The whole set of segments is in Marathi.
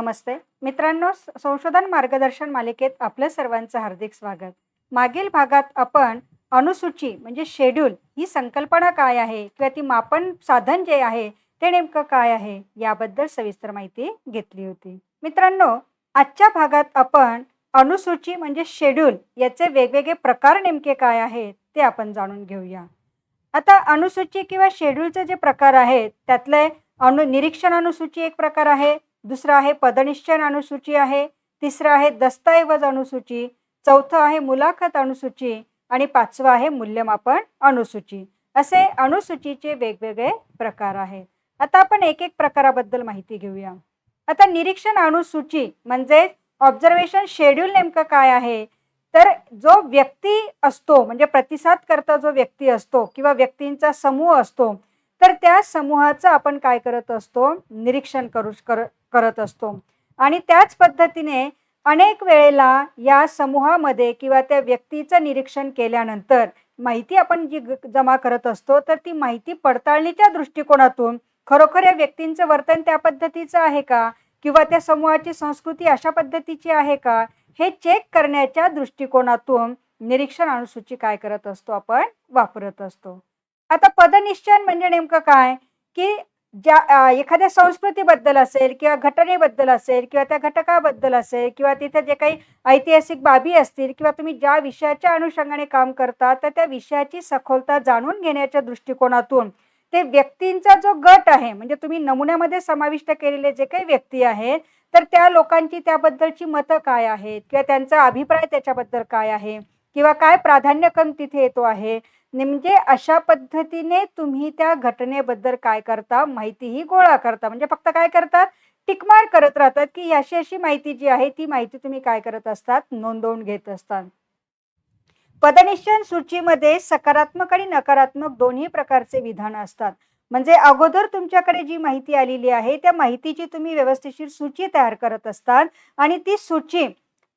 नमस्ते. मित्रांनो संशोधन मार्गदर्शन मालिकेत आपलं सर्वांचं हार्दिक स्वागत. मागील भागात आपण अनुसूची म्हणजे शेड्यूल ही संकल्पना काय आहे किंवा ती मापन साधन जे आहे ते नेमकं काय आहे याबद्दल सविस्तर माहिती घेतली होती. मित्रांनो आजच्या भागात आपण अनुसूची म्हणजे शेड्यूल याचे वेगवेगळे प्रकार नेमके काय आहेत ते आपण जाणून घेऊया. आता अनुसूची किंवा शेड्यूलचे जे प्रकार आहेत त्यातले अनु निरीक्षण अनुसूची एक प्रकार आहे दुसरं आहे पदनिश्चन अनुसूची आहे. तिसरं आहे दस्तऐवज अनुसूची. चौथं आहे मुलाखत अनुसूची. आणि पाचवं आहे मूल्यमापन अनुसूची. असे अनुसूचीचे वेगवेगळे प्रकार आहेत. आता आपण एक एक प्रकाराबद्दल माहिती घेऊया. आता निरीक्षण अनुसूची म्हणजे ऑब्झर्वेशन शेड्यूल नेमकं काय आहे? तर जो व्यक्ती असतो म्हणजे प्रतिसाद करता जो व्यक्ती असतो किंवा व्यक्तींचा समूह असतो तर त्या समूहाचं आपण काय करत असतो? निरीक्षण करू कर करत असतो. आणि त्याच पद्धतीने अनेक वेळेला या समूहामध्ये किंवा त्या व्यक्तीचं निरीक्षण केल्यानंतर माहिती आपण जी जमा करत असतो तर ती माहिती पडताळणीच्या दृष्टिकोनातून खरोखर या व्यक्तींचं वर्तन त्या पद्धतीचं आहे का? किंवा त्या समूहाची संस्कृती अशा पद्धतीची आहे का? हे चेक करण्याच्या दृष्टिकोनातून निरीक्षण अनुसूची काय करत असतो आपण वापरत असतो. आता पदनिश्चयन म्हणजे नेमकं काय? की ज्या एखाद्या संस्कृतीबद्दल असेल किंवा घटनेबद्दल असेल किंवा त्या घटकाबद्दल असेल किंवा तिथे जे काही ऐतिहासिक बाबी असतील किंवा तुम्ही ज्या विषयाच्या अनुषंगाने काम करता तर त्या विषयाची सखोलता जाणून घेण्याच्या दृष्टिकोनातून ते व्यक्तींचा जो गट आहे म्हणजे तुम्ही नमुन्यामध्ये समाविष्ट केलेले जे काही व्यक्ती आहेत तर त्या लोकांची त्याबद्दलची मतं काय आहेत? किंवा त्यांचा अभिप्राय त्याच्याबद्दल काय आहे? किंवा काय प्राधान्यक्रम तिथे येतो आहे? म्हणजे अशा पद्धतीने तुम्ही त्या घटनेबद्दल काय करता माहितीही गोळा करता. म्हणजे फक्त काय करतात? टिकमार करत राहतात की अशी अशी माहिती जी आहे ती माहिती तुम्ही काय करत असतात? नोंदवून घेत असतात. पदनिश्चन सूचीमध्ये सकारात्मक आणि नकारात्मक दोन्ही प्रकारचे विधान असतात. म्हणजे अगोदर तुमच्याकडे जी माहिती आलेली आहे त्या माहितीची तुम्ही व्यवस्थेशीर सूची तयार करत असतात आणि ती सूची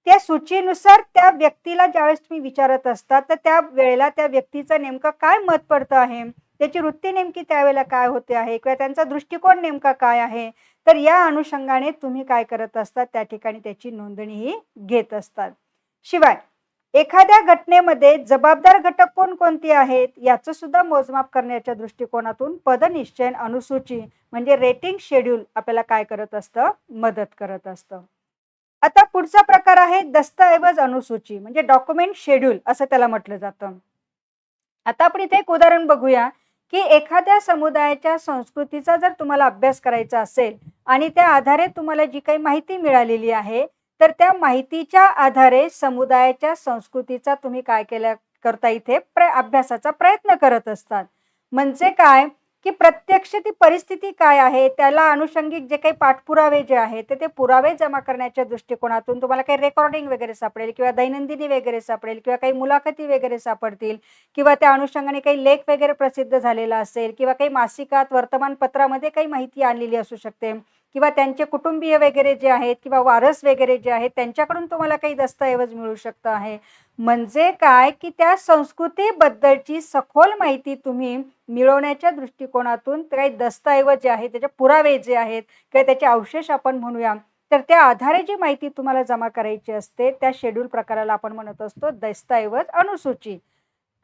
त्या सूचीनुसार त्या व्यक्तीला ज्यावेळेस तुम्ही विचारत असतात तर त्या वेळेला त्या व्यक्तीचं नेमकं काय मत पडतं आहे? त्याची वृत्ती नेमकी त्यावेळेला काय होते आहे? किंवा त्यांचा दृष्टिकोन नेमका काय आहे? तर या अनुषंगाने तुम्ही काय करत असतात त्या ठिकाणी त्याची नोंदणीही घेत असतात. शिवाय एखाद्या घटनेमध्ये जबाबदार घटक कोणकोणते आहेत? याचं सुद्धा मोजमाप करण्याच्या दृष्टिकोनातून पदनिश्चयन अनुसूची म्हणजे रेटिंग शेड्यूल आपल्याला काय करत असतं? मदत करत असतं. आता पुढचा प्रकार आहे दस्तऐवज अनुसूची म्हणजे डॉक्युमेंट शेड्यूल असं त्याला म्हटलं जातं. आता आपण इथे एक उदाहरण बघूया की एखाद्या समुदायाच्या संस्कृतीचा जर तुम्हाला अभ्यास करायचा असेल आणि त्या आधारे तुम्हाला जी काही माहिती मिळालेली आहे तर त्या माहितीच्या आधारे समुदायाच्या संस्कृतीचा तुम्ही काय केल्या करता इथे प्र अभ्यासाचा प्रयत्न करत असतात. म्हणजे काय? की प्रत्यक्ष ती परिस्थिती काय आहे त्याला अनुषंगिक जे काही पाठपुरावे जे आहेत ते ते पुरावे जमा करण्याच्या दृष्टिकोनातून तुम्हाला काही रेकॉर्डिंग वगैरे सापडेल किंवा दैनंदिनी वगैरे सापडेल किंवा काही मुलाखती वगैरे सापडतील किंवा त्या अनुषंगाने काही लेख वगैरे प्रसिद्ध झालेला असेल किंवा काही मासिकात वर्तमानपत्रामध्ये काही माहिती आणलेली असू शकते. किंवा त्यांचे कुटुंबीय वगैरे जे आहेत किंवा वारस वगैरे जे आहेत त्यांच्याकडून तुम्हाला काही दस्तऐवज मिळू शकतं आहे. म्हणजे काय की त्या संस्कृतीबद्दलची सखोल माहिती तुम्ही मिळवण्याच्या दृष्टिकोनातून काही दस्तऐवज जे आहेत त्याचे पुरावे जे आहेत किंवा त्याचे अवशेष आपण म्हणूया तर त्या आधारे जी माहिती तुम्हाला जमा करायची असते त्या शेड्यूल प्रकाराला आपण म्हणत असतो दस्तऐवज अनुसूची.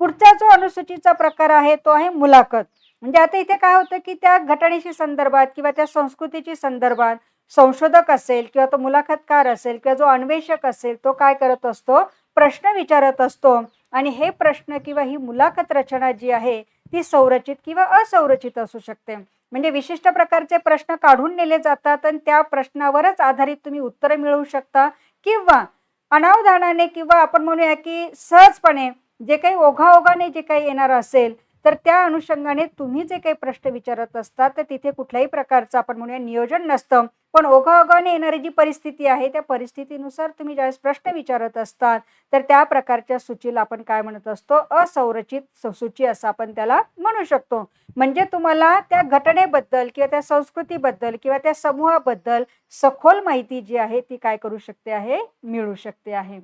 पुढचा जो अनुसूचीचा प्रकार आहे तो आहे मुलाखत. म्हणजे आता इथे काय होतं की त्या घटनेशी संदर्भात किंवा त्या संस्कृतीची संदर्भात संशोधक असेल किंवा तो मुलाखतकार असेल किंवा जो अन्वेषक असेल तो काय करत असतो? प्रश्न विचारत असतो. आणि हे प्रश्न किंवा ही मुलाखत रचना जी आहे ती संरचित किंवा असंरचित असू शकते. म्हणजे विशिष्ट प्रकारचे प्रश्न काढून नेले जातात आणि त्या प्रश्नावरच आधारित तुम्ही उत्तरं मिळवू शकता. किंवा अनावधानाने किंवा आपण म्हणूया की सहजपणे जे काही ओघाओघाने जे काही येणार असेल तर त्या अनुषंगाने तुम्ही जे काही प्रश्न विचारत असतात तर तिथे कुठल्याही प्रकारचं आपण म्हणूया नियोजन नसतं. पण ओघाओघाने येणारी जी परिस्थिती आहे त्या परिस्थितीनुसार तुम्ही ज्यावेळेस प्रश्न विचारत असतात तर त्या प्रकारच्या सूचीला आपण काय म्हणत असतो? असंरचित सूची असं आपण त्याला म्हणू शकतो. म्हणजे तुम्हाला त्या घटनेबद्दल किंवा त्या संस्कृतीबद्दल किंवा त्या समूहाबद्दल सखोल माहिती जी आहे ती काय करू शकते आहे? मिळू शकते आहे.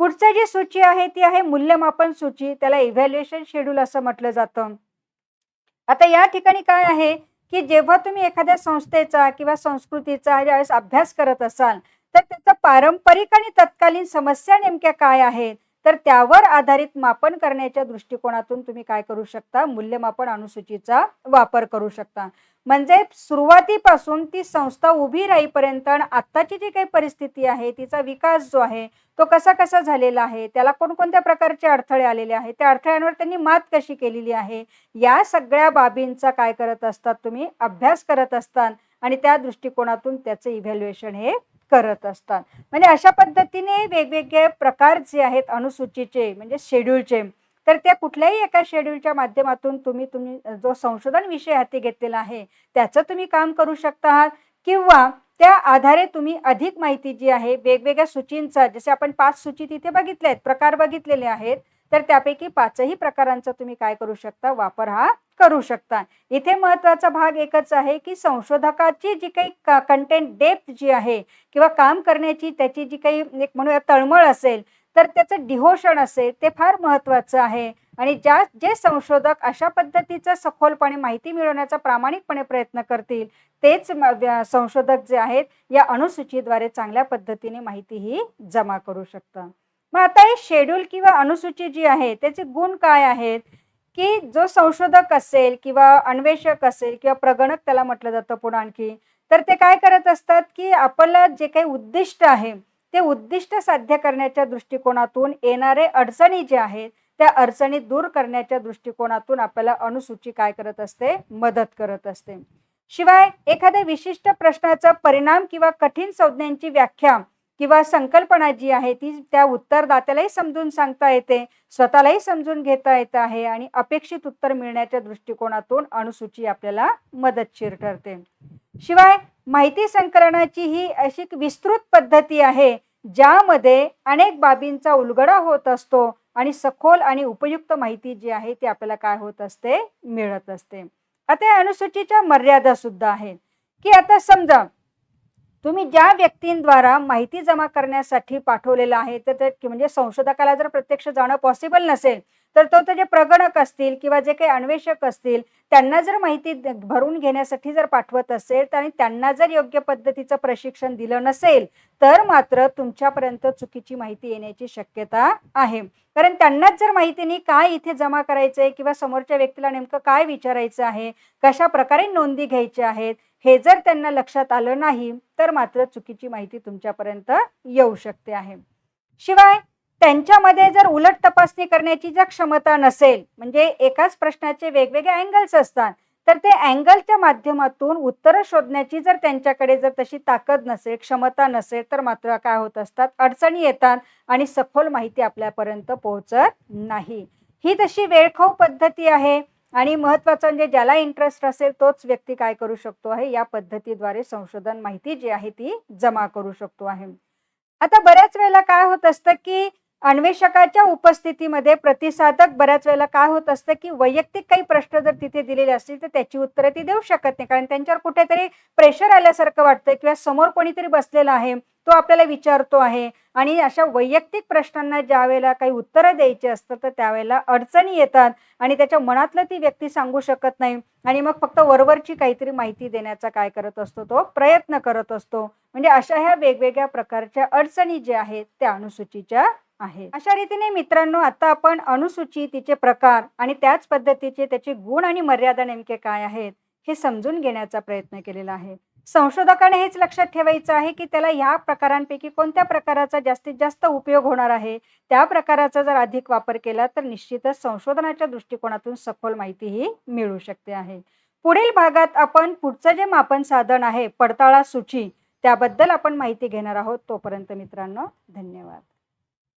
पुढचं जी सूची आहे ती आहे मूल्यमापन सूची. त्याला इव्हॅल्युएशन शेड्यूल असं म्हटलं जातं. आता या ठिकाणी काय आहे की जेव्हा तुम्ही एखाद्या संस्थेचा किंवा संस्कृतीचा ज्यावेळेस अभ्यास करत असाल तर त्याचं पारंपरिक आणि तत्कालीन समस्या नेमक्या काय आहेत? तर त्यावर आधारित मापन करण्याच्या दृष्टिकोनातून तुम्ही काय करू शकता? मूल्यमापन अनुसूचीचा वापर करू शकता. म्हणजे सुरुवातीपासून ती संस्था उभी राहीपर्यंत आणि आत्ताची जी काही परिस्थिती आहे तिचा विकास जो आहे तो कसा कसा झालेला आहे त्याला कोणकोणत्या प्रकारचे अडथळे आलेले आहेत त्या अडथळ्यांवर त्यांनी मात कशी केलेली आहे या सगळ्या बाबींचा काय करत असतात तुम्ही? अभ्यास करत असतात आणि त्या दृष्टिकोनातून त्याचं इव्हॅल्युएशन हे करत असतात. म्हणजे अशा पद्धतीने वेगवेगळे प्रकार जे आहेत अनुसूचीचे म्हणजे शेड्यूलचे तर त्या कुठल्याही एका शेड्यूलच्या माध्यमातून तुम्ही तुम्ही जो संशोधन विषय हाती घेतलेला आहे त्याचं तुम्ही काम करू शकता. आहात किंवा त्या आधारे तुम्ही अधिक माहिती जी आहे वेगवेगळ्या सूचींचा जसे आपण पाच सूची तिथे बघितल्या आहेत प्रकार बघितलेले आहेत तर त्यापैकी पाचही प्रकारांचा तुम्ही काय करू शकता? वापर हा करू शकता. इथे महत्त्वाचा भाग एकच आहे की संशोधकाची जी काही कंटेंट डेप्थ जी आहे किंवा काम करण्याची त्याची जी काही एक म्हणूया तळमळ असेल तर त्याचं डिहोशन असेल ते फार महत्त्वाचं आहे. आणि ज्या जे संशोधक अशा पद्धतीचं सखोलपणे माहिती मिळवण्याचा प्रामाणिकपणे प्रयत्न करतील तेच संशोधक जे आहेत या अनुसूचीद्वारे चांगल्या पद्धतीने माहिती ही जमा करू शकतात. मग आता हे शेड्यूल किंवा अनुसूची जी आहे त्याचे गुण काय आहेत? की जो संशोधक असेल किंवा अन्वेषक असेल किंवा प्रगणक त्याला म्हटलं जातं पुढं आणखी तर ते काय करत असतात की आपलं जे काही उद्दिष्ट आहे ते उद्दिष्ट साध्य करण्याच्या दृष्टिकोनातून येणारे अडचणी जे आहेत त्या अडचणी दूर करण्याच्या दृष्टिकोनातून आपल्याला अनुसूची काय करत असते? मदत करत असते. शिवाय एखाद्या विशिष्ट प्रश्नाचा परिणाम किंवा कठीण संज्ञांची व्याख्या किंवा संकल्पना जी आहे ती त्या उत्तरदात्यालाही समजून सांगता येते स्वतःलाही समजून घेता येत आहे आणि अपेक्षित उत्तर मिळण्याच्या दृष्टिकोनातून अनुसूची आपल्याला मदतशीर ठरते शिवाय माहिती संकलनाची ही अशी विस्तृत पद्धती आहे ज्यामध्ये अनेक बाबींचा उलगडा होत असतो आणि सखोल आणि उपयुक्त माहिती जी आहे ती आपल्याला काय होत असते? मिळत असते. आता अनुसूचीच्या मर्यादा सुद्धा आहेत. की आता समजा तुम्ही ज्या व्यक्तींद्वारा माहिती जमा करण्यासाठी पाठवलेलं आहे तर ते म्हणजे संशोधकाला जर प्रत्यक्ष जाणं पॉसिबल नसेल तर तो ते जे प्रगणक असतील किंवा जे काही अन्वेषक असतील त्यांना जर माहिती भरून घेण्यासाठी जर पाठवत असेल तर आणि त्यांना जर योग्य पद्धतीचं प्रशिक्षण दिलं नसेल तर मात्र तुमच्यापर्यंत चुकीची माहिती येण्याची शक्यता आहे. कारण त्यांनाच जर माहिती नाही काय इथे जमा करायचं आहे किंवा समोरच्या व्यक्तीला नेमकं काय विचारायचं आहे कशा प्रकारे नोंदी घ्यायच्या आहेत हे जर त्यांना लक्षात आलं नाही तर मात्र चुकीची माहिती तुमच्यापर्यंत येऊ शकते आहे. शिवाय त्यांच्यामध्ये जर उलट तपासणी करण्याची जर क्षमता नसेल म्हणजे एकाच प्रश्नाचे वेगवेगळे अँगल्स असतात तर ते अँगलच्या माध्यमातून उत्तरं शोधण्याची जर त्यांच्याकडे जर तशी ताकद नसेल क्षमता नसेल तर मात्र काय होत असतात? अडचणी येतात आणि सखोल माहिती आपल्यापर्यंत पोहोचत नाही. ही तशी वेळखाऊ पद्धती आहे आणि महत्वाचं म्हणजे ज्याला इंटरेस्ट असेल तोच व्यक्ती काय करू शकतो आहे या पद्धतीद्वारे संशोधन माहिती जी आहे ती जमा करू शकतो आहे. आता बऱ्याच वेळेला काय होत असतं की अन्वेषकाच्या उपस्थितीमध्ये प्रतिसादक बऱ्याच वेळेला काय होत असतं की वैयक्तिक काही प्रश्न जर तिथे दिलेले असतील तर त्याची उत्तरं ती देऊ शकत नाही. कारण त्यांच्यावर कुठेतरी प्रेशर आल्यासारखं वाटतं किंवा समोर कोणीतरी बसलेला आहे तो आपल्याला विचारतो आहे आणि अशा वैयक्तिक प्रश्नांना ज्या वेळेला काही उत्तरं द्यायची असतात तर त्यावेळेला अडचणी येतात आणि त्याच्या मनातलं ती व्यक्ती सांगू शकत नाही आणि मग फक्त वरवरची काहीतरी माहिती देण्याचा काय करत असतो तो प्रयत्न करत असतो. म्हणजे अशा ह्या वेगवेगळ्या प्रकारच्या अडचणी ज्या आहेत त्या अनुसूचीच्या आहे. अशा रीतीने मित्रांनो आता आपण अनुसूची तिचे प्रकार आणि त्याच पद्धतीचे त्याचे गुण आणि मर्यादा नेमके काय आहेत हे समजून घेण्याचा प्रयत्न केलेला आहे. संशोधकाने हेच लक्षात ठेवायचं आहे की त्याला या प्रकारांपैकी कोणत्या प्रकाराचा जास्तीत जास्त उपयोग होणार आहे? त्या प्रकाराचा जर अधिक वापर केला तर निश्चितच संशोधनाच्या दृष्टिकोनातून सखोल माहिती ही मिळू शकते आहे. पुढील भागात आपण पुढचं जे मापन साधन आहे पडताळा सूची त्याबद्दल आपण माहिती घेणार आहोत. तोपर्यंत मित्रांनो धन्यवाद.